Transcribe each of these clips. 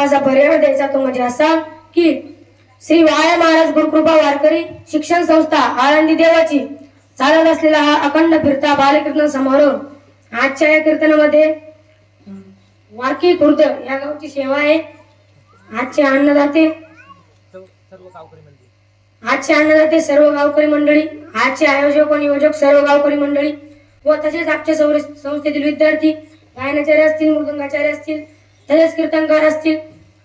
गप्पाचा पर्याय द्यायचा तो म्हणजे असा की श्री वाया महाराज गुरुकृपा वारकरी शिक्षण संस्था आळंदी देवाची चालत असलेला हा अखंड फिरता बालकीर्तन समारोह. आजच्या या कीर्तनामध्ये वारकी खुर्द या गावची सेवा आहे. आजचे अन्नदाते आजचे अन्नदाते सर्व गावकरी मंडळी आजचे आयोजक व नियोजक सर्व गावकरी मंडळी व तसेच आमच्या सौर- संस्थेतील विद्यार्थी गायनाचार्य असतील मृदंगाचार्य असतील तसेच कीर्तनकार असतील.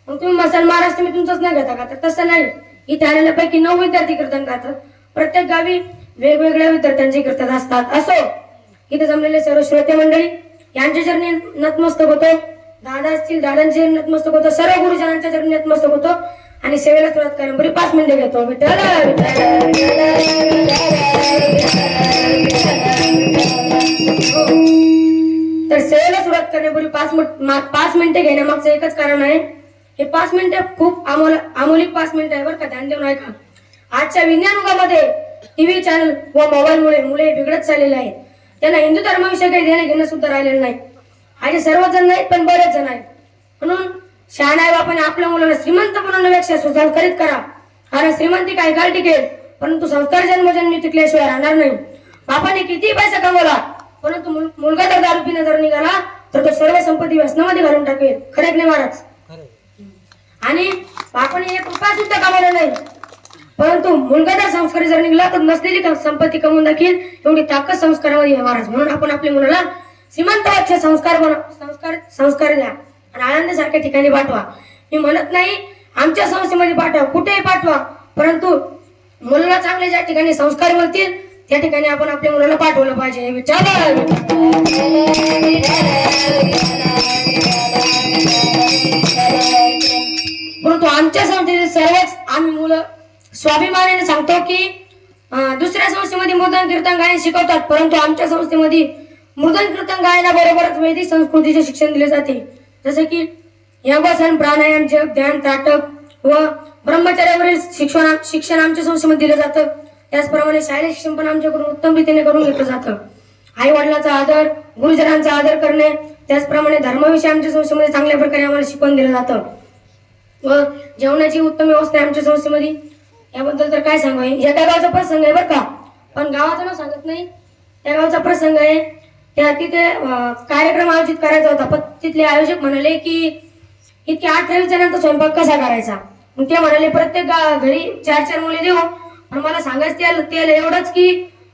मग तुम्ही मसाल महाराष्ट्र मी तुमचंच नाही घेता का? तर तसं नाही. इथे आलेल्यापैकी नऊ विद्यार्थी कीर्तन करतात. प्रत्येक गावी वेगवेगळ्या विद्यार्थ्यांचे कीर्तन असतात. असो इथे जमलेले सर्व श्रोते मंडळी यांच्या चरणी नतमस्तक होतो. दादा असतील दादांचे नतमस्तक होतो. सर्व गुरुजनांच्या चरणी नतमस्तक होतो. आणि सेवेला सुरुवात करून बरी पाच मिनिटं घेतो. विठ्ठल! हो. तर सेवेला करण्यापूर्वी पाच पाच मिनिटे घेण्यामागचं एकच कारण आहे. हे पाच मिनिटे खूप अमोल अमोलिक पाच मिनिटं आहे बरं का ध्यान देऊन ऐका आजच्या विज्ञान युगामध्ये टीव्ही चॅनल व मोबाईलमुळे मुले बिघडत चाललेले आहेत. त्यांना हिंदू धर्माविषयी काही देणं घेणं सुद्धा राहिलेलं नाही. आणि सर्वजण नाहीत पण बरेच जण आहेत. म्हणून शहाणा बापाने आपल्या मुलांना श्रीमंत बनवण्यापेक्षा करीत करा. कारण श्रीमंती काही काळ टिकेल परंतु संस्कार जन्मजन्मी टिकल्याशिवाय राहणार नाही. बापाने किती पैसा कमवला परंतु मुलगा तर दारू पिणं जर निघाला तर तो सर्व संपत्ती व्यसनामध्ये घालून टाकेल खरे की नाही महाराज? आणि बापाने एक रुपया सुद्धा कमावला नाही. परंतु मुलगा जर संस्कारी जर निघाला तर नसलेली संपत्ती कमवून दाखील एवढी ताकद संस्कारामध्ये आहे महाराज. म्हणून आपण आपल्या मुलाला श्रीमंत वाच्य संस्कार संस्कार संस्कार द्या. आणि आनंदासारख्या ठिकाणी पाठवा. मी म्हणत नाही आमच्या संस्थेमध्ये पाठवा. कुठेही पाठवा. परंतु मुलाला चांगले ज्या ठिकाणी संस्कार मिळतील त्या ठिकाणी आपण आपल्या मुलाला पाठवलं पाहिजे. विचार परंतु आमच्या संस्थेचे सर्वच आम्ही मुलं स्वाभिमानाने सांगतो की दुसऱ्या संस्थेमध्ये मृदन कीर्तन गायन शिकवतात. परंतु आमच्या संस्थेमध्ये मृदन कीर्तन गायनाबरोबरच वैदिक संस्कृतीचे शिक्षण दिले जाते. जसे की योगासन प्राणायाम जप ध्यान ताटक व ब्रह्मचर्यावरील शिक्षण शिक्षण आमच्या संस्थेमध्ये दिलं जातं. त्याचप्रमाणे शालेय शिक्षण पण आमच्याकडून उत्तम रीतीने करून घेतलं जातं. आई वडिलांचा आदर गुरुजनांचा आदर करणे त्याचप्रमाणे धर्माविषयी आमच्या संस्थेमध्ये चांगल्या प्रकारे आम्हाला शिकवण दिलं जातं. व जेवणाची उत्तम व्यवस्था आहे आमच्या संस्थेमध्ये. याबद्दल तर काय सांगू? या त्या गावचा प्रसंग आहे बरं का. पण गावाचं नाव सांगत नाही. त्या गावचा प्रसंग आहे. त्या तिथे कार्यक्रम आयोजित करायचा होता. पण तिथले आयोजक म्हणाले की इतके अठ्ठावीस जणांचा स्वयंपाक कसा करायचा? मग ते म्हणाले प्रत्येक घरी चार चार मुले देऊ. पण मला सांगायचं त्याला त्याला एवढंच की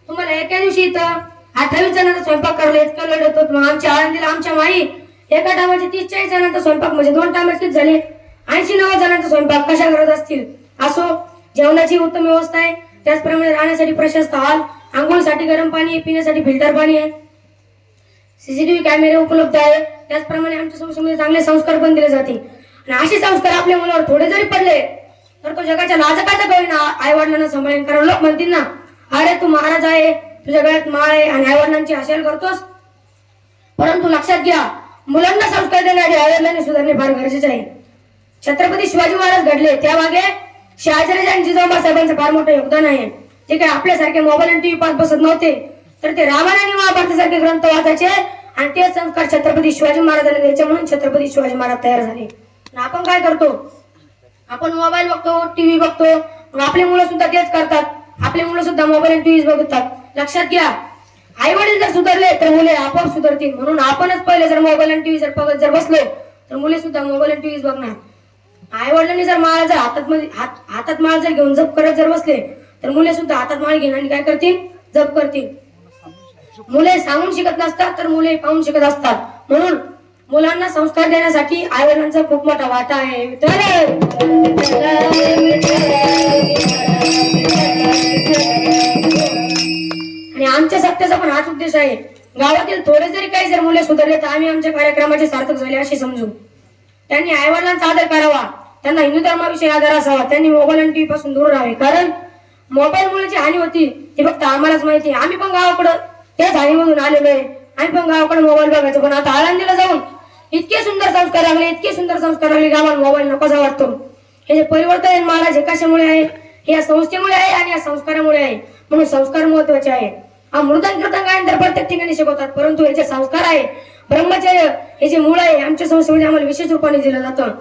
तुम्हाला एका दिवशी इथं अठ्ठावीस जणांचा स्वयंपाक करायला इतकं लढत होतो मग आमच्या आळंदीला आमच्या माई एका टायमाचे तीस चाळीस जणांचा स्वयंपाक म्हणजे दोन टायमाचे झाले? ऐंशी नव्वद जणांचा स्वयंपाक. कशा करत असतील? असो जेवणाची उत्तम व्यवस्था आहे. त्याचप्रमाणे राहण्यासाठी प्रशस्त हॉल आंघोळीसाठी गरम पाणी पिण्यासाठी फिल्टर पाणी आहे. सीसीटीव्ही कॅमेरे उपलब्ध आहे. त्याचप्रमाणे आमच्या संस्थेमध्ये चांगले संस्कार पण दिले जाते आणि असे संस्कार आपल्या मुलावर थोडे जरी पडले तर तो जगाच्या लाजकाचा कळेना आई वडिलांना सांभाळेन कारण लोक म्हणतील ना अरे तू महाराज आहे तुझ्या गळ्यात माळ आहे आणि आई वडिलांची करतोस. परंतु लक्षात घ्या मुलांना संस्कार देणारे आई वडिलांनी सुधारणे फार गरजेचे आहे. छत्रपती शिवाजी महाराज घडले त्या मागे शहाजीराजे आणि जिजाऊबा साहेबांचं फार मोठं योगदान आहे. ते काय आपल्यासारखे मोबाईल आणि टीव्ही पाहत बसत नव्हते तर ते रामायण आणि महाभारतासारखे ग्रंथ वाचायचे आणि ते संस्कार छत्रपती शिवाजी महाराजांना द्यायचे म्हणून छत्रपती शिवाजी महाराज तयार झाले. आणि आपण काय करतो? आपण मोबाईल बघतो टीव्ही बघतो. मग आपली मुलं सुद्धा तेच करतात. आपली मुलं सुद्धा मोबाईल आणि टीव्ही बघतात. लक्षात घ्या. आई वडील जर सुधारले तर मुले आपोआप सुधारतील. म्हणून आपणच पहिले जर मोबाईल आणि टीव्ही जर बघत जर बसलो तर मुले सुद्धा मोबाईल आणि टीव्ही बघणार. आई वडिलांनी जर माळ जर हातात मध्ये हात हातात माळ जर घेऊन जप करत जर बसले तर मुले सुद्धा हातात माळ घेऊन आणि काय करतील? जप करतील. मुले सांगून शिकत नसतात तर मुले पाहून शिकत असतात. म्हणून मुलांना संस्कार देण्यासाठी आईवडिलांचा खूप मोठा वाटा आहे. आणि आमच्या सत्याचा पण हाच उद्देश आहे. गावातील थोडे जरी काही जर मुले सुधारले तर आम्ही आमच्या कार्यक्रमाचे सार्थक झाले असे समजू. त्यांनी आईवडिलांचा आदर करावा. त्यांना हिंदू धर्माविषयी आदर असावा. त्यांनी मोबाईल आणि टीव्ही पासून दूर राहावे. कारण मोबाईल मुळे जी हानी होती ती फक्त आम्हालाच माहिती आहे. आम्ही पण गावाकडं त्याच हानीमधून आलेलो आहे. आम्ही पण गावाकडे मोबाईल बघायचो. पण आता आळंदीला जाऊन इतके सुंदर संस्कार लागले इतके सुंदर संस्कार लागले गावाला मोबाईल नकोसा वाटतो. हे जे परिवर्तन आहे महाराज हे कशामुळे आहे? हे या संस्थेमुळे आहे आणि या संस्कारामुळे आहे. म्हणून संस्कार महत्त्वाचे आहे. हा मृदन कीर्तन गायन तर प्रत्येक ठिकाणी शिकवतात. परंतु हे जे संस्कार आहे ब्रह्मचर्य हे जे मूळ आहे आमच्या संस्थेमध्ये आम्हाला विशेष रूपाने दिलं जातं.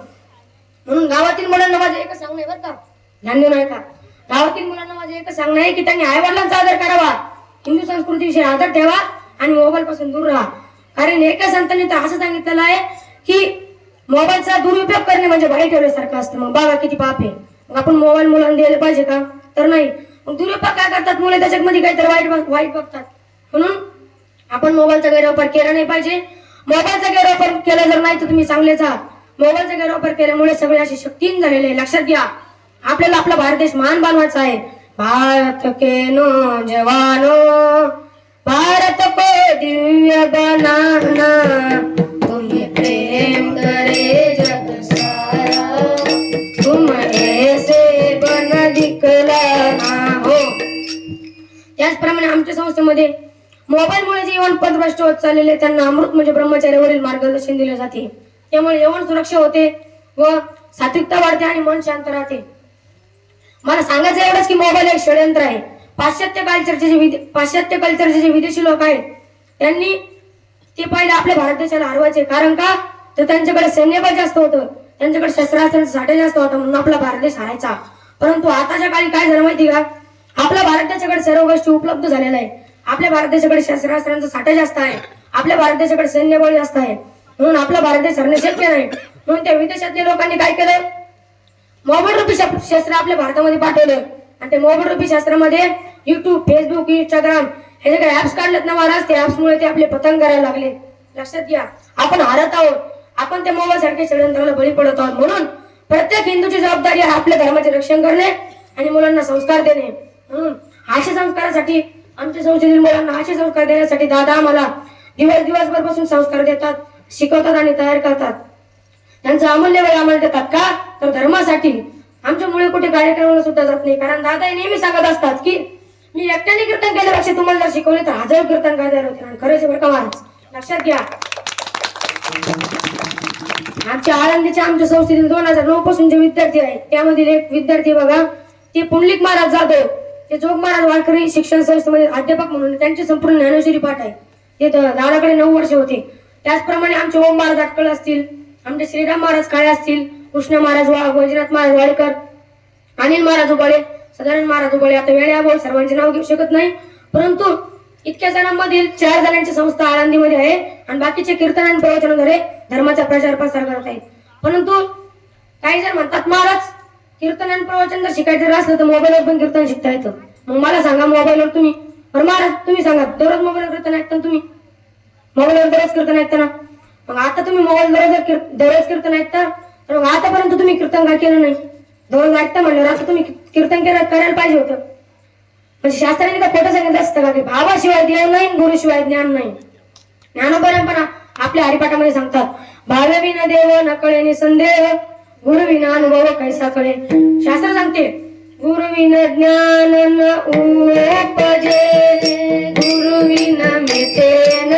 म्हणून गावातील मुलांना माझं एकच सांगणं आहे बरं का. ध्यान देऊ का? गावातील मुलांना माझं एकच सांगणं आहे की त्यांनी आईवडिलांचा आदर करावा. हिंदू संस्कृतीविषयी आदर ठेवा आणि मोबाईल पासून दूर राहा. कारण एका संतांनी तर असं सांगितलेलं आहे की मोबाईलचा दुरुपयोग करणे म्हणजे वाईट ठेवल्यासारखं असतं. मग बघा किती पाप आहे. मग आपण मोबाईल मुलांना द्यायला पाहिजे का? तर नाही. मग दुरुपयोग काय करतात मुले? त्याच्यामध्ये काहीतरी वाईट वाईट बघतात. म्हणून आपण मोबाईलचा गैरवापर केला नाही पाहिजे. मोबाईलचा गैरवापर केला जर नाही तर तुम्ही चांगलेच आहात मोबाईलचा गैरवापर केल्यामुळे सगळे असे शक्तीन झालेले आहे. लक्षात घ्या. आपल्याला आपला भारत देश महान बनवायचा आहे. भारत के नौजवानो हो. भारत को दिव्य बनाना तुम्हें प्रेम करे जग सारा। तुम ऐसे बन दिखलाना हो। त्याचप्रमाणे आमच्या संस्थेमध्ये मोबाईलमुळे जीवन पदभ्रष्ट होत चाललेले त्यांना अमृत म्हणजे ब्रह्मचार्यावरील मार्गदर्शन दिले जाते. त्यामुळे यवन सुरक्षा होते व सात्विकता वाढते आणि मन शांत राहते. मला सांगायचं एवढंच की मोबाईल एक षडयंत्र आहे. पाश्चात्य कल्चरचे जे पाश्चात्य कल्चरचे जे विदेशी लोक आहेत त्यांनी ते पहिले आपल्या भारत देशाला हरवायचे. कारण का? तर त्यांच्याकडे सैन्यबळ जास्त होतं. त्यांच्याकडे शस्त्रास्त्रांचा साठे जास्त होता म्हणून आपला भारत देश हारायचा. परंतु आताच्या काळी काय झालं माहिती का? आपल्या भारत देशाकडे सर्व गोष्टी उपलब्ध झालेल्या आहे आपल्या भारत देशाकडे शस्त्रास्त्रांचा साठा जास्त आहे. आपल्या भारत देशाकडे सैन्यबळ जास्त आहे. म्हणून आपला भारत देश हरणे शक्य नाही म्हणून त्या विदेशातल्या लोकांनी काय केलं? मोबाईल रूपी शस्त्र आपल्या भारतामध्ये पाठवलं. आणि ते मोबाईल रूपी शास्त्रामध्ये युट्यूब फेसबुक इंस्टाग्राम हे जे काही ऍप्स काढलेत ना महाराज ते ऍप्समुळे ते आपले पतंग करायला लागले. लक्षात घ्या. आपण हारत आहोत. आपण त्या मोबाईल सारख्या षडयंत्राला बळी पडत आहोत. म्हणून प्रत्येक हिंदूची जबाबदारी आहे आपल्या धर्माचे रक्षण करणे आणि मुलांना संस्कार देणे. म्हणून अशा संस्कारासाठी आमच्या संस्थेतील मुलांना असे संस्कार देण्यासाठी दादा आम्हाला दिवस दिवसभर बसून संस्कार देतात शिकवतात आणि तयार करतात. त्यांचा अमूल्य वेळ आम्हाला देतात का? तर धर्मासाठी. आमच्या मुळे कुठे कार्यक्रमाला सुद्धा जात नाही. कारण दादा हे नेहमी सांगत असतात की मी एकट्याने कीर्तन केल्यापेक्षा तुम्हाला जर शिकवले तर हजार कीर्तन काय होते. आणि खरंच बरं का महाराज. लक्षात घ्या. आमच्या आळंदीच्या आमच्या संस्थेतील दोन हजार नऊ पासून जे विद्यार्थी आहेत त्यामधील एक विद्यार्थी बघा ते पुंडलिक महाराज जाधव. ते जोग महाराज वारकरी शिक्षण संस्थेमध्ये अध्यापक म्हणून त्यांची संपूर्ण ज्ञानेश्वरी पाठ आहे. ते दादाकडे नऊ वर्ष होते. त्याचप्रमाणे आमचे ओम महाराज अटकळ असतील आमचे श्रीराम महाराज काळे असतील कृष्ण महाराज वा वैजनाथ महाराज वाडेकर अनिल महाराज उबाळे साधारण महाराज उबाळे आता वेळे सर्वांचे नाव घेऊ शकत नाही. परंतु इतक्या जणांमधील चार जणांची संस्था आळंदीमध्ये आहे आणि बाकीचे कीर्तन आणि प्रवचनाद्वारे धर्माचा प्रचार प्रसार करत आहेत. परंतु काही जण म्हणतात महाराज कीर्तन आणि प्रवचन जर शिकायचं जर असलं तर मोबाईलवर पण कीर्तन शिकता येतं. मग मला सांगा मोबाईलवर तुम्ही? पण महाराज तुम्ही सांगा दररोज मोबाईलवर कीर्तन ऐकता ना तुम्ही? मोबाईलवर दररोज कीर्तन ऐकता ना? मग आता तुम्ही मोबाईल दररोज दररोज कीर्तन ऐकता तर मग आतापर्यंत तुम्ही कीर्तन का केलं नाही? दोन वाटतं म्हणलं असं तुम्ही कीर्तन केलं करायला पाहिजे होतं. म्हणजे शास्त्राने का खोटं सांगितलं असतं का की भावाशिवाय ज्ञान नाही गुरुशिवाय ज्ञान नाही. ज्ञानोपरंपरा आपल्या हरिपाठामध्ये सांगतात. भावे देव नकळे संदेह गुरुविना अनुभव कैसा कळे. शास्त्र सांगते गुरुविन ज्ञान न उपजे गुरुविन मिते न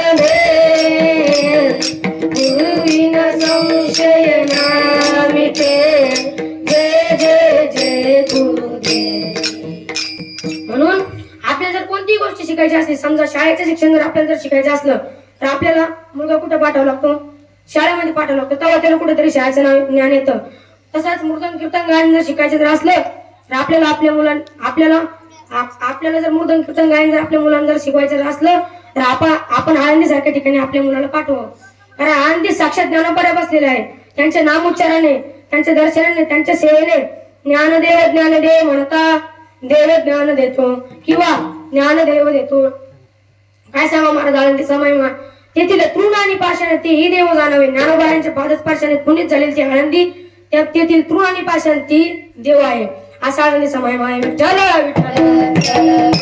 गुरुविन संशय ना मिटे. कोणतीही गोष्ट शिकायची असली समजा शाळेचं शिक्षण जर आपल्याला जर शिकायचं असलं तर आपल्याला मुलगा कुठं पाठवावा लागतो? शाळेमध्ये पाठवावा लागतो. तेव्हा त्याला कुठेतरी शाळेचं नाव ज्ञान येतं. तसंच मृदंग कीर्तन गायन जर शिकायचं जर असलं तर आपल्याला आपल्या मुलां आपल्याला आपल्याला जर मृदंग कीर्तन गायन जर आपल्या मुलांना जर शिकवायचं जर असलं तर आपण आपण आळंदीसारख्या ठिकाणी आपल्या मुलाला पाठवू कारण आळंदी साक्षात ज्ञानोपर्या बसलेले आहे. त्यांच्या नामोच्चाराने त्यांच्या दर्शनाने त्यांच्या सेवेने ज्ञानदेव ज्ञानदेव म्हणता देव ज्ञान देतो किंवा ज्ञानदेव देतो काय सांगा महाराज समय तेथील तृण आणि पाषाण ते ही देव जाणावे ज्ञानोबायांच्या पादस्पर्शाने पुनीत झालेली आनंदी त्या तेथील तृण आणि पाषाण ती देव आहे असा आनंदी समय आहे विठ्ठल विठ्ठल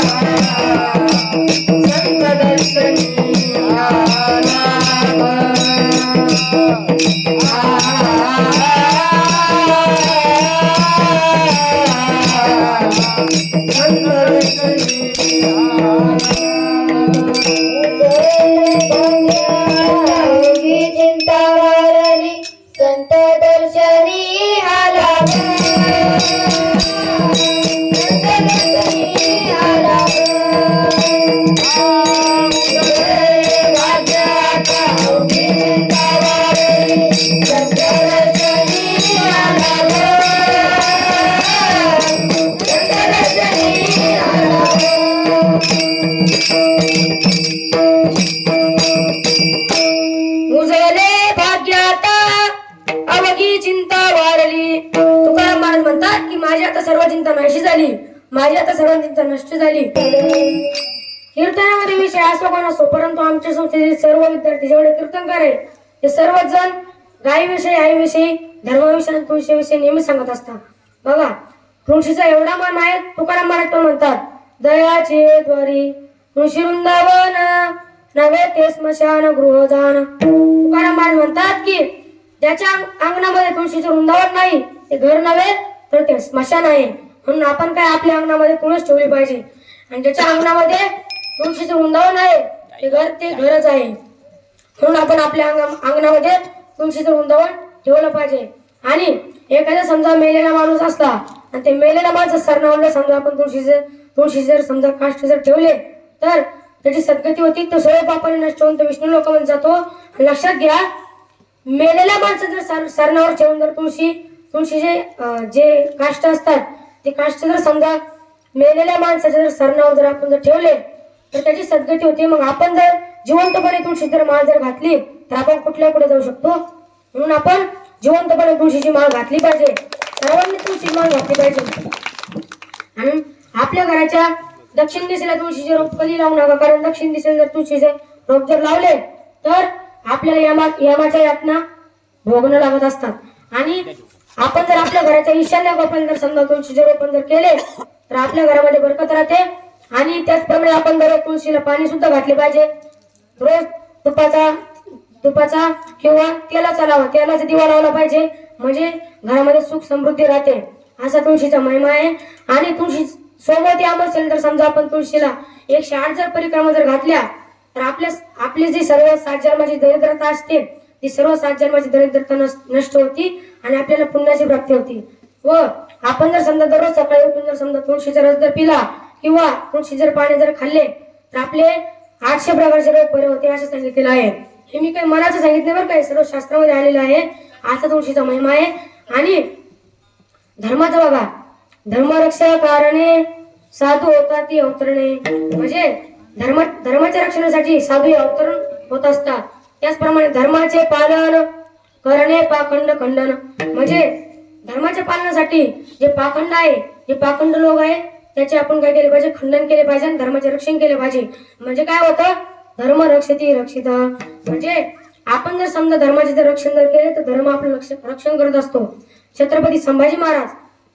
माझी आता सर्व चिंता नष्ट झाली. कीर्तनामध्ये विषय असो कोण असो परंतु आमच्या संस्थेतील सर्व विद्यार्थी जेवढे कीर्तन करेल ते सर्वच जण गायीविषयी आईविषयी धर्माविषयी आणि तुळशीविषयी नेहमी सांगत असतात. बघा तुळशीचा एवढा मान आहे तुकाराम महाराज म्हणतात दयाचे द्वारी तुळशी वृंदावन नव्हे ते स्मशान गृहदान तुकाराम महाराज म्हणतात की ज्याच्या अंगणामध्ये तुळशीचं वृंदावन नाही ते घर नव्हे तर ते स्मशान आहे. म्हणून आपण काय आपल्या अंगणामध्ये तुळस ठेवली पाहिजे. आणि ज्याच्या अंगणामध्ये तुळशीचं वृंदावन आहे ते घर ते घरच आहे. म्हणून आपण आपल्या अंगा अंगणामध्ये तुळशीचं वृंदावन ठेवलं पाहिजे. आणि एखादा समजा मेलेला माणूस असला आणि ते मेलेला माणूस सरनावलं समजा आपण तुळशीचे तुळशी जर समजा काष्ट जर ठेवले तर त्याची सद्गती होती तो सर्व पापाने नष्ट होऊन तो विष्णू लोकांमध्ये जातो. लक्षात घ्या मेलेल्या माणसं जर सर सरणावर ठेवून जर तुळशी तुळशीचे जे काष्ट असतात ते काष्ट जर समजा मेलेल्या माणसाचे जर सरणावर जर आपण जर ठेवले तर त्याची सद्गती होती. मग आपण जर जिवंतपणे तुळशी जर माळ जर घातली तर आपण कुठल्या कुठे जाऊ शकतो? म्हणून आपण जिवंतपणे तुळशीची माळ घातली पाहिजे. सर्वांनी तुळशीची माळ घातली पाहिजे. आणि आपल्या घराच्या दक्षिण दिशेला तुळशीचे रोप कधी लावू नका? कारण दक्षिण दिशेला जर तुळशीचे रोप जर लावले तर आपल्याला यमा यमाच्या यातना भोगणं लागत असतात. आणि आपण जर आपल्या घराच्या ईशान्य कोपऱ्यात जर समजा तुळशीचे रोपण जर केले तर आपल्या घरामध्ये बरकत राहते. आणि त्याचप्रमाणे आपण दररोज तुळशीला पाणी सुद्धा घातले पाहिजे. रोज तुपाचा तुपाचा किंवा तेलाचा लावा तेलाचा दिवा लावला पाहिजे. म्हणजे घरामध्ये सुख समृद्धी राहते. असा तुळशीचा महिमा आहे. आणि तुळशी सोबत याम असेल तर समजा आपण तुळशीला एकशे आठ जर परिक्रमा जर घातल्या तर आपल्या आपली जी सर्व सात जन्माची दरिद्रता असते ती सर्व सात जन्माची दरिद्रता नष्ट होती. आणि आपल्याला पुण्याची प्राप्ती होती. व आपण जर समजा दररोज सकाळी उठून जर समजा तुळशीचा रस जर पिला किंवा तुळशी जर पाणी जर खाल्ले तर आपले आठशे प्रकारचे रोग बरे होते असे सांगितलेलं आहे. हे मी काही मनाचं सांगितले बरं काय सर्व शास्त्रामध्ये आलेलं आहे. असा तुळशीचा महिमा आहे. आणि धर्माचा बघा. धर्मरक्षा कारणे साधू होतात ती अवतरणे. म्हणजे धर्म धर्माच्या रक्षणासाठी साधू अवतरण होत असतात. त्याचप्रमाणे धर्माचे पालन करणे पाखंड खंडन. म्हणजे धर्माच्या पालनासाठी जे पाखंड आहे जे पाखंड लोक आहे त्याचे आपण काय केले पाहिजे? खंडन केले पाहिजे आणि धर्माचे रक्षण केले पाहिजे. म्हणजे काय होतं? धर्म रक्षती रक्षित. म्हणजे आपण जर समजा धर्माचे जर रक्षण जर केले तर धर्म आपलं रक्षण रक्षण करत असतो. छत्रपती संभाजी महाराज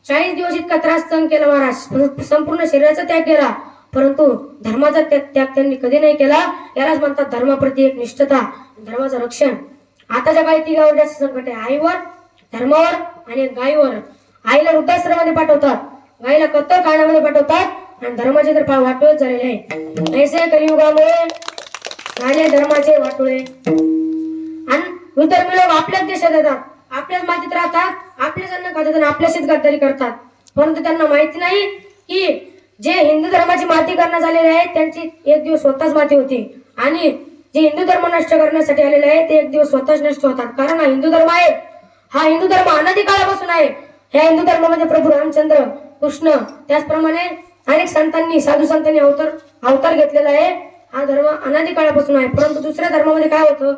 चाळीस दिवस इतका त्रास सहन केला महाराज. संपूर्ण शरीराचा त्याग केला. परंतु धर्माचा त्याग त्यांनी कधी नाही केला. यालाच म्हणतात धर्माप्रती एक निष्ठता धर्माचं रक्षण. आताच्या काळी तिघावर जास्त संकट आहे आईवर धर्मावर आणि गायीवर. आईला वृद्धाश्रमामध्ये पाठवतात. गायीला कत्तर काळामध्ये पाठवतात आणि धर्माचे तर फार वाटोळच झालेले आहे. ऐसे कलियुगामुळे झाले धर्माचे वाटोळे. आणि विधर्मी लोक आपल्याच देशात येतात आपल्याच मातीत राहतात आपलेच अन्न खातात आणि आपल्याशीच गद्दारी करतात. परंतु त्यांना माहिती नाही की जे हिंदू धर्माची माती करणं झालेले आहे त्यांची एक दिवस स्वतःच माती होती. आणि जे हिंदू धर्म नष्ट करण्यासाठी आलेले आहे ते एक दिवस स्वतःच नष्ट होतात. कारण हा हिंदू धर्म आहे. हा हिंदू धर्म अनादी काळापासून आहे. ह्या हिंदू धर्मामध्ये प्रभू रामचंद्र कृष्ण त्याचप्रमाणे अनेक संतांनी साधू संतांनी अवतार अवतार घेतलेला आहे. हा धर्म अनादी काळापासून आहे. परंतु दुसऱ्या धर्मामध्ये काय होतं?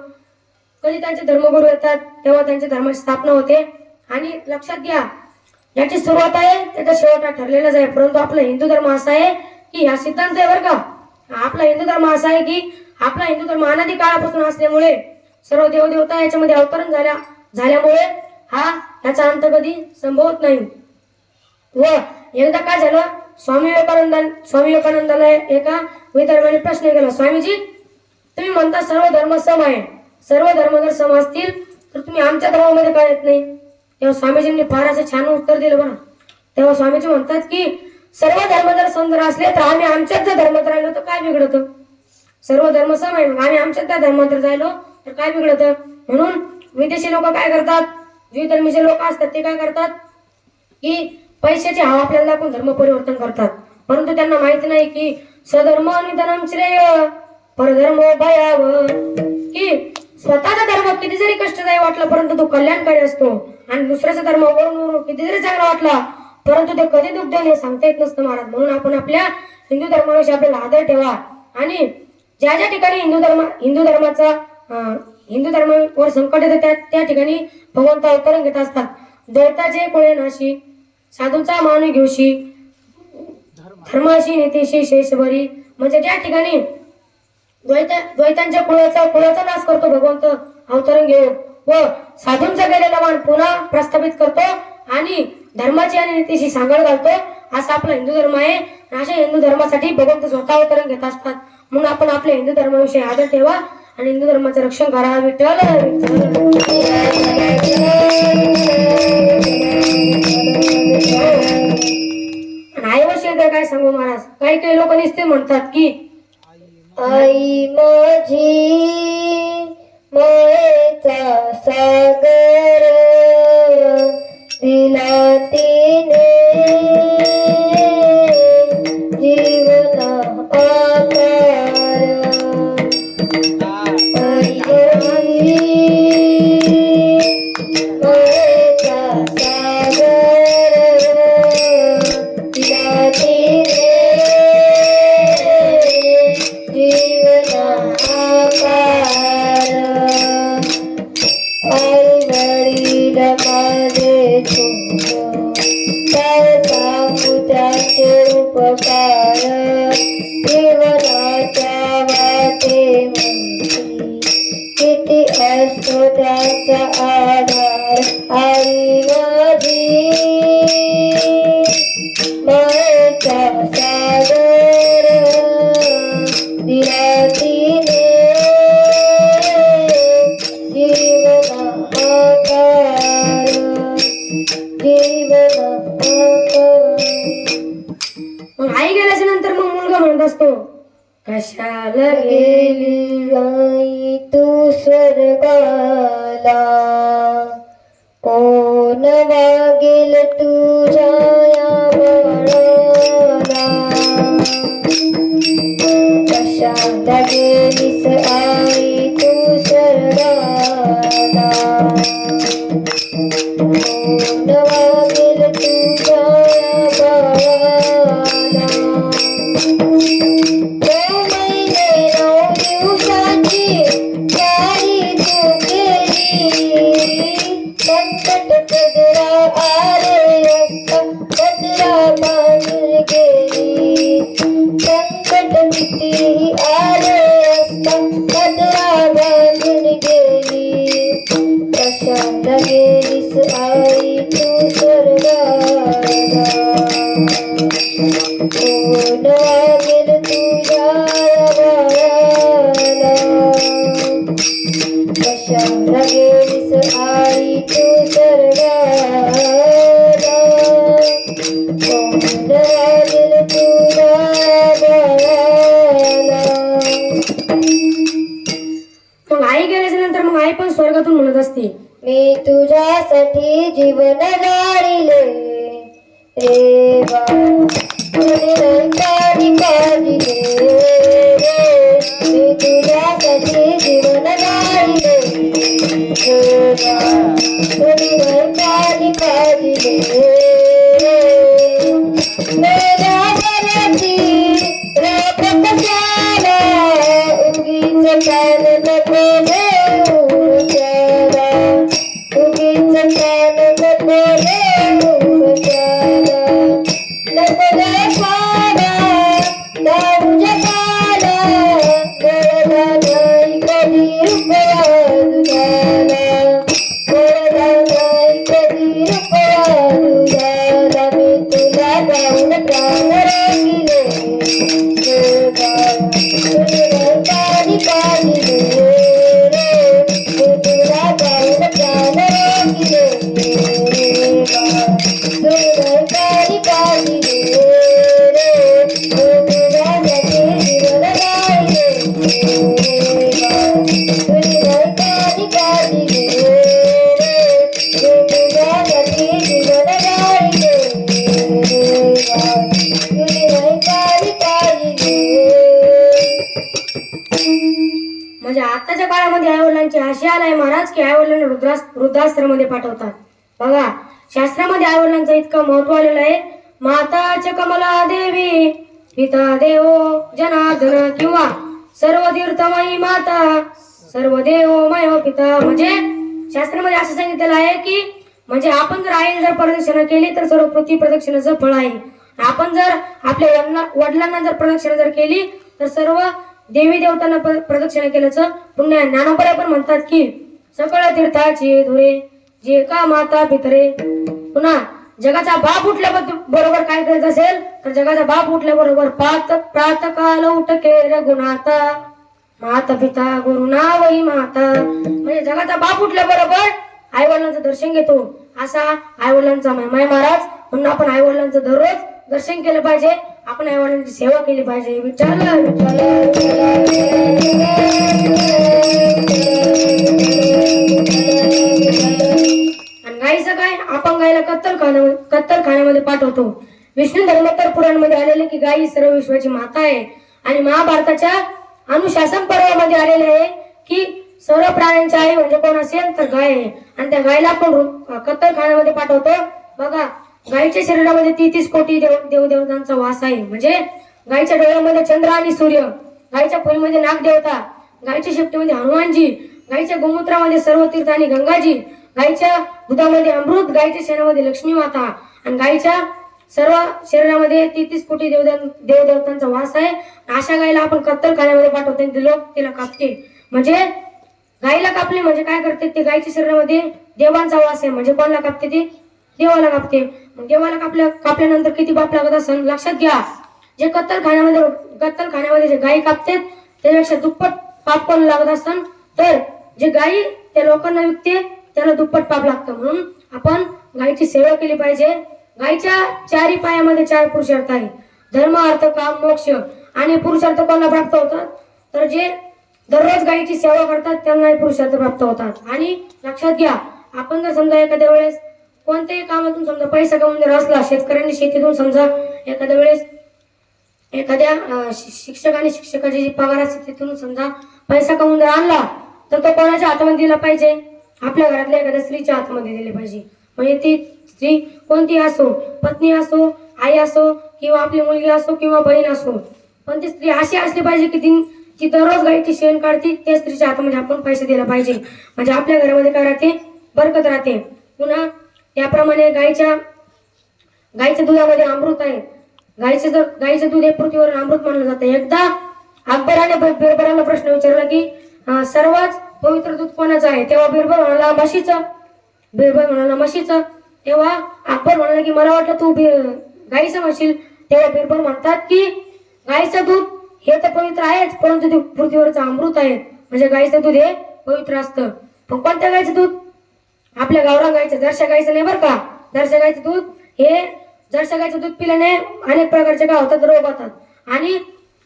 कधी त्यांचे धर्मगुरू येतात तेव्हा त्यांच्या धर्माची स्थापना होते. आणि लक्षात घ्या याची सुरुवात आहे त्याचा शेवट हा ठरलेलाच आहे. परंतु आपला हिंदू धर्म असा आहे की हा सिद्धांत आहे बरं का? आपला हिंदू धर्म असा आहे की आपला हिंदू धर्म अनादी काळापासून असल्यामुळे सर्व देवदेवता याच्यामध्ये अवतरण झाल्या झाल्यामुळे हा याचा अंत कधी संभवत नाही. व एकदा काय झालं? स्वामी विवेकानंद स्वामी विवेकानंदाला एका विधर्माने प्रश्न केला स्वामीजी तुम्ही म्हणता सर्व धर्म सम आहे. सर्व धर्म जर सम असतील तर तुम्ही आमच्या धर्मामध्ये काय येत नाही? तेव्हा स्वामीजींनी फार असं छान उत्तर दिलं बरं. तेव्हा स्वामीजी म्हणतात की सर्व धर्म जर सम जर असले तर आम्ही आमच्याच जर धर्मात राहिलो तर काय बिघडत? सर्व धर्म सम आहे आमच्या आम्ही त्या धर्मात जर राहिलो तर काय बिघडत? म्हणून विदेशी लोक काय करतात? द्विधर्मीचे लोक असतात ते काय करतात? की पैशाची हवा आपल्याला दाखवून धर्म परिवर्तन करतात. परंतु त्यांना माहिती नाही की स्वधर्म निधनम श्रेय परधर्म भयाव की स्वतःचा धर्म किती जरी कष्टदायी वाटला परंतु तो कल्याणकारी असतो. आणि दुसऱ्याचा धर्म वरून वरून किती जरी चांगला वाटला परंतु ते कधी दुःख हे सांगता येत नसतं महाराज. म्हणून आपण आपल्या हिंदू धर्माविषयी आपल्याला आदर ठेवा. आणि ज्या ज्या ठिकाणी हिंदू धर्म हिंदू धर्माचा हिंदू धर्मावर संकट येतं त्या त्या ठिकाणी भगवंत अवतरण घेत असतात. द्वैताचे कोळे नाशी साधूचा मान घेऊशी धर्माशी नीतीशी शेषभरी म्हणजे ज्या ठिकाणी द्वैत द्वैतांच्या कुळाचा कुळाचा नाश करतो भगवंत अवतरण घेऊन व साधूंचा गेलेला मान पुन्हा प्रस्थापित करतो आणि धर्माची आणि नीतीशी सांगड घालतो असा आपला हिंदू धर्म आहे. अशा हिंदू धर्मासाठी भगवंत स्वतः अवतरण घेत असतात. म्हणून आपण आपल्या हिंदू धर्माविषयी आदर ठेवा आणि हिंदू धर्माचं रक्षण करा. विठ्ठल काय सांगू महाराज? काही काही लोक नुसते म्हणतात की आई माझी सागर त्याचा पण स्वर्गातून म्हणत असते मी तुझ्यासाठी जीवन गाडिले. आत्ताच्या आताच्या काळामध्ये आईवडिलांची अशी आलाय महाराज की आईवडिलांना वृद्धास वृद्धाश्रमामध्ये पाठवतात. बघा शास्त्रामध्ये आईवडिलांचं इतकं महत्त्व आलेलं आहे माताच्या कमला देवी पिता देवो जनार्दन किंवा सर्व तीर्थमयी माता सर्व देवमय पिता. म्हणजे शास्त्रामध्ये असं सांगितलेलं आहे की म्हणजे आपण जर आईने जर प्रदक्षिणा केली तर सर्व पृथ्वी प्रदक्षिणाचं फळ आहे. आपण जर आपल्या वडिलांना जर प्रदक्षिणा जर केली तर सर्व देवी देवतांना प्रदक्षिणा केल्याचं पुण्य आहे. पण म्हणतात की सकळ तीर्थाची धुरे जे का माता पितरे? पुन्हा जगाचा बाप उठल्या बरोबर काय करत असेल? तर जगाचा बाप उठल्या बरोबर पात प्रातकाल उठके रघुनाथा. माता पिता गुरु नावई माता. म्हणजे जगाचा बाप उठल्या बरोबर आई वडिलांचं दर्शन घेतो. असा आई वडिलांचा महिमा महाराज. म्हणून आपण आई वडिलांचं दररोज दर्शन केलं पाहिजे. आपण आई वडिलांची सेवा केली पाहिजे. विचारलं आणि काय आपण गायला कत्तर खाण्यामध्ये कत्तर खाण्यामध्ये पाठवतो. विष्णू धर्मोत्तर पुराणमध्ये आलेले की गाई सर्व विश्वाची माता आहे. आणि महाभारताच्या अनुशासन पर्वामध्ये आलेले आहे की सर्व प्राण्यांची आई म्हणजे कोण असेल तर गाय आहे. आणि त्या गायला आपण कत्तर खाण्यामध्ये पाठवतो. बघा गायीच्या शरीरामध्ये तेहतीस कोटी देव देवदेवतांचा वास आहे. म्हणजे गायीच्या डोळ्यामध्ये चंद्र आणि सूर्य गायीच्या पोळीमध्ये नागदेवता गायीच्या शेपटीमध्ये हनुमानजी गायीच्या गोमूत्रामध्ये सर्व तीर्थ आणि गंगाजी गायीच्या दुधामध्ये अमृत गायीच्या शेणामध्ये लक्ष्मी माता आणि गायीच्या सर्व शरीरामध्ये तेहतीस कोटी देवदेव देवदेवतांचा वास आहे. अशा गायीला आपण कत्तल खाण्यामध्ये पाठवतो ते लोक तिला कापते. म्हणजे गायीला कापले म्हणजे काय करते ते गायीच्या शरीरामध्ये देवांचा वास आहे. म्हणजे कोणाला कापते ते? देवाला कापते. देवाला कापल्या कापल्यानंतर किती बाप लागत असेल लक्षात घ्या. जे कत्तल खाण्यामध्ये कत्तल खाण्यामध्ये जे गायी कापतात त्याच्यापेक्षा दुप्पट पाप कोण लागत असतात तर जे गायी त्या लोकांना विकते त्याला दुप्पट पाप लागतं. म्हणून आपण गायीची सेवा केली पाहिजे. गायीच्या चारी पायामध्ये चार पुरुषार्थ आहे धर्म अर्थ काम मोक्ष. आणि पुरुषार्थ कोणाला प्राप्त होतात? तर जे दररोज गायीची सेवा करतात त्यांनाही पुरुषार्थ प्राप्त होतात. आणि लक्षात घ्या आपण जर समजा एखाद्या वेळेस कोणत्याही कामातून समजा पैसा कमवून जर असला शेतकऱ्यांनी शेतीतून समजा एखाद्या वेळेस एखाद्या शिक्षकाने शिक्षकाची जी पगार असते तिथून समजा पैसा कमवून जर आणला तर तो कोणाच्या हातामध्ये दिला पाहिजे? आपल्या घरातल्या एखाद्या स्त्रीच्या हातामध्ये दिले पाहिजे. म्हणजे ती स्त्री कोणती असो पत्नी असो आई असो किंवा आपली मुलगी असो किंवा बहीण असो पण ती स्त्री अशी असली पाहिजे की ती ती दररोज गाईची शेण काढते त्या स्त्रीच्या हातामध्ये आपण पैसे दिला पाहिजे. म्हणजे आपल्या घरामध्ये काय राहते? बरकत राहते. पुन्हा त्याप्रमाणे गायच्या गायच्या दुधामध्ये अमृत आहे. गायचे जर गायचे दूध हे पृथ्वीवर अमृत मानलं जातं. एकदा अकबराने ब- प्रश्न विचारला की सर्वात पवित्र दूध कोणाचं आहे? तेव्हा बिरबल म्हणाला म्हशीचं. बिरबर म्हणाला म्हशीचं. तेव्हा अकबर म्हणाला की मला वाटलं तू बि- गायीचं म्हणशील. तेव्हा बिरबल म्हणतात की गायचं दूध हे तर पवित्र आहेच परंतु ते पृथ्वीवरचं अमृत आहे. म्हणजे गायीचं दूध हे पवित्र असतं. पण कोणत्या गायचं दूध? आपल्या गावरा गायचं जरशा गायचं नाही बरं का? जरशा गायचं दूध हे जर्शा गायचं दूध पिल्याने अनेक प्रकारचे काय होतात? रोग होतात. आणि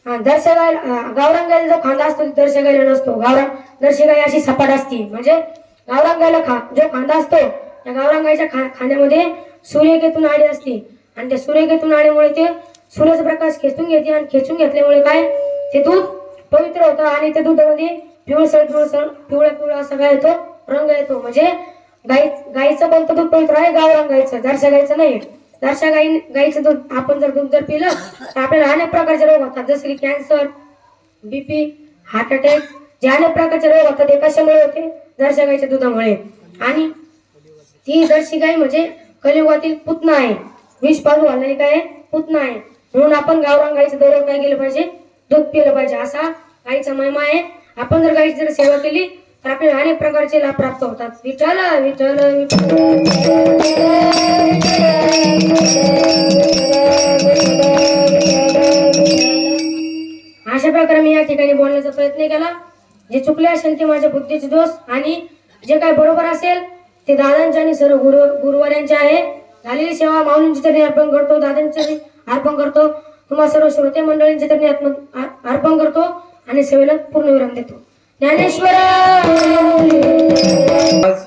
दर्शा गाय गावरान गायला जो खांदा असतो दर्शा गायला नसतो. गावरान दर्शी गाय अशी सपाट असते. म्हणजे गावरान गायला खा जो खांदा असतो त्या गावरान गायच्या खा खांद्यामध्ये सूर्यकेतून आडी असते. आणि त्या सूर्यकेतून आडीमुळे ते सूर्याचा प्रकाश खेचून घेते आणि खेचून घेतल्यामुळे काय? ते दूध पवित्र होतं आणि त्या दुधामध्ये पिवळसर पिवळसळ पिवळा पिवळा असा काय येतो? रंग येतो. म्हणजे गाई गाईचं कोणतं दूध पवित्र आहे गावरान गाईचं जरशा गाईचं नाही जरशा गाई गाईचं दूध आपण जर दूध जर पिलं तर आपल्याला अनेक प्रकारचे रोग होतात. जसे की कॅन्सर बीपी हार्ट अटॅक जे अनेक प्रकारचे रोग होतात ते कशामुळे होते? जरशा गाईच्या दुधामुळे. आणि ती जर्सी गाय म्हणजे कलियुगातील पुतना आहे. विष पाजू घालणारी काय आहे? पुतना आहे. म्हणून आपण गावरान गाईचं दररोज काय केलं पाहिजे? दूध पिलं पाहिजे. असा गाईचा महिमा आहे. आपण जर गाईची जर सेवा केली तर आपल्याला अनेक प्रकारचे लाभ प्राप्त होतात. विठ्ठल विठ्ठल अशा प्रकारे मी या ठिकाणी बोलण्याचा प्रयत्न केला. जे चुकले असेल ते माझ्या बुद्धीचे दोष आणि जे काय बरोबर असेल ते दादांचे आणि सर्व गुरु गुरुवाऱ्यांचे आहे. झालेली सेवा माऊलींची तरी अर्पण करतो दादांच्या अर्पण करतो. तुम्हा सर्व श्रोते मंडळींचे तरी आत्म- अर्पण करतो आणि सेवेला पूर्ण विराम देतो. ज्ञानेश्वर आज